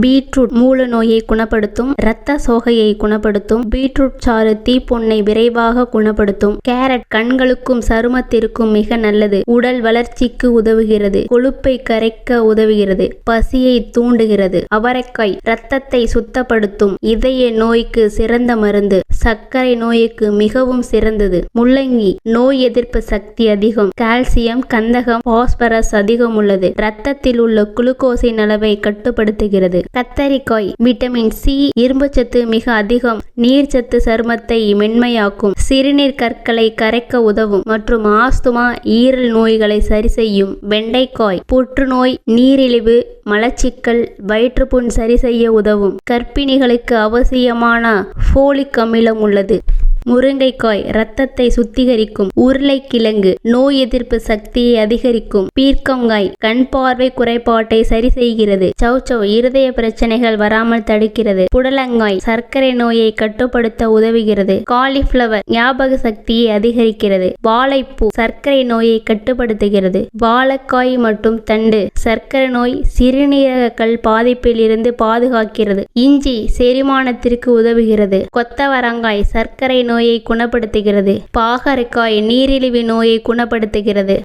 Beetroot மூல நோயை குணப்படுத்தும் இரத்த சோகையை குணப்படுத்தும் பீட்ரூட் சாறு தீப்பொண்ணை விரைவாக குணப்படுத்தும். கேரட் கண்களுக்கும் சருமத்திற்கும் மிக நல்லது. உடல் வளர்ச்சிக்கு உதவுகிறது. கொழுப்பை கரைக்க உதவுகிறது. பசியை தூண்டுகிறது. அவரைக்காய் இரத்தத்தை சுத்தப்படுத்தும். இதய நோய்க்கு சிறந்த மருந்து. சர்க்கரை நோய்க்கு மிகவும் சிறந்தது. முள்ளங்கி நோய் எதிர்ப்பு சக்தி அதிகம். கால்சியம் கந்தகம் பாஸ்பரஸ் அதிகம் உள்ளது. ரத்தத்தில் உள்ள குளுக்கோஸின் அளவை கட்டுப்படுத்துகிறது. கத்தரிக்காய் விட்டமின் சி இரும்புச்சத்து மிக அதிகம். நீர்ச்சத்து சருமத்தை மென்மையாக்கும். சிறுநீர் கற்களை கரைக்க உதவும் மற்றும் ஆஸ்துமா ஈரல் நோய்களை சரி செய்யும் வெண்டைக்காய் புற்றுநோய் நீரிழிவு மலச்சிக்கல் வயிற்றுப்புண் சரி செய்ய உதவும். கர்ப்பிணிகளுக்கு அவசியமான ஃபோலிக் அமிலம் உள்ளது. முருங்கைக்காய் இரத்தத்தை சுத்திகரிக்கும் உருளைக்கிழங்கு. நோய் எதிர்ப்பு சக்தியை அதிகரிக்கும். பீர்க்கங்காய் கண் பார்வை குறைபாட்டை சரி செய்கிறது சௌச்சௌ இருதய பிரச்சனைகள் வராமல் தடுக்கிறது. புடலங்காய் சர்க்கரை நோயை கட்டுப்படுத்த உதவுகிறது. காலிஃபிளவர் ஞாபக சக்தியை அதிகரிக்கிறது. வாழைப்பூ சர்க்கரை நோயை கட்டுப்படுத்துகிறது. வாழைக்காய் மற்றும் தண்டு சர்க்கரை நோய் சிறுநீரக கல் பாதிப்பில் இருந்து பாதுகாக்கிறது. இஞ்சி செரிமானத்திற்கு உதவுகிறது. கொத்தவரங்காய் சர்க்கரை நோயை குணப்படுத்துகிறது. பாகற்காய் நீரிழிவு நோயை குணப்படுத்துகிறது.